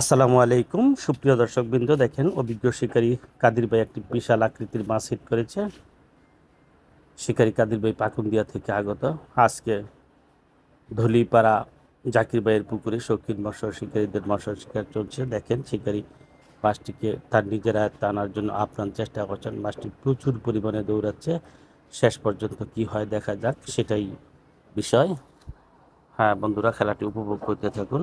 আসসালামু আলাইকুম। সুপ্রিয় দর্শকবৃন্দ, দেখেন অভিজ্ঞ শিকারী কাদির ভাই একটি বিশাল আকৃতির মাছ হিট করেছে। শিকারী কাদির ভাই পাকুন্দিয়া থেকে আগত। আজকে ধলিপাড়া জাকির ভাইয়ের পুকুরে শৌখিন মৎস্য শিকারীদের মৎস্য শিকার চলছে। দেখেন শিকারী মাছটিকে তার নিজের আয়ত্তে আনার জন্য আপ্রাণ চেষ্টা করছেন। মাছটি প্রচুর পরিমাণে দৌড়াচ্ছে। শেষ পর্যন্ত কি হয় দেখা যাক, সেটাই বিষয়। হ্যাঁ বন্ধুরা, খেলাটি উপভোগ করতে থাকুন।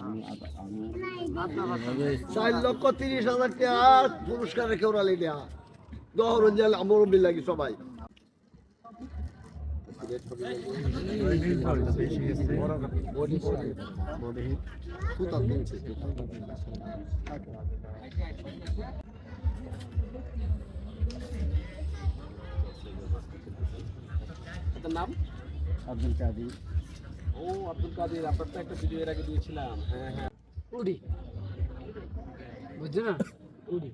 আমি আবার আমি আমি চার লক্ষ তিরিশ হাজার টাকা পুরস্কারে কেউ রালি দেয়া। দহরঞ্জাল জেল আমার লাগি সবাই। নাম? আব্দুল কাদির। ও আব্দুল কাদের আপনার তো একটা ভিডিও এর আগে দিয়েছিলাম। হ্যাঁ হ্যাঁ। উডি। বুঝছ না উডি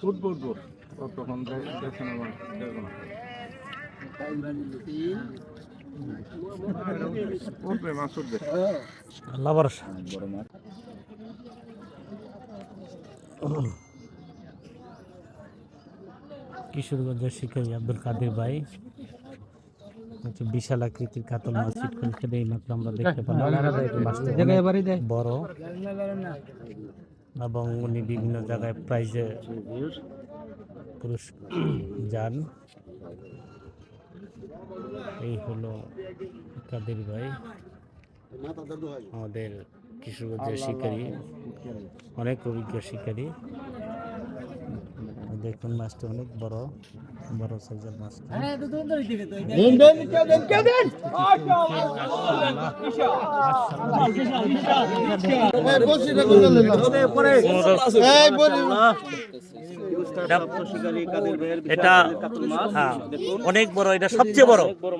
ফুট বলব তখন দেখছেন আমার দেখো না আল্লাহ কিশোরগঞ্জের শিকারী আব্দুল কাদের ভাই হচ্ছে বিশাল আকৃতির কাতল মাছ এই মাত্র আমরা দেখতে পেলাম বড় এবং উনি বিভিন্ন জায়গায় প্রাইজে পুরুষ যান। এই হলো কাদের ভাই? আমাদের কিশোরগঞ্জের শিকারী। অনেক অভিজ্ঞ শিকারী। দেখুন মাছটা অনেক বড় বড় সাইজের মাছটা। এটা হ্যাঁ অনেক বড় এটা সবচেয়ে বড়। বড়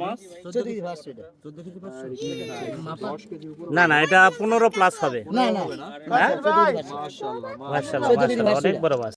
না না এটা পনেরো প্লাস হবে। হ্যাঁ? অনেক বড় মাছ।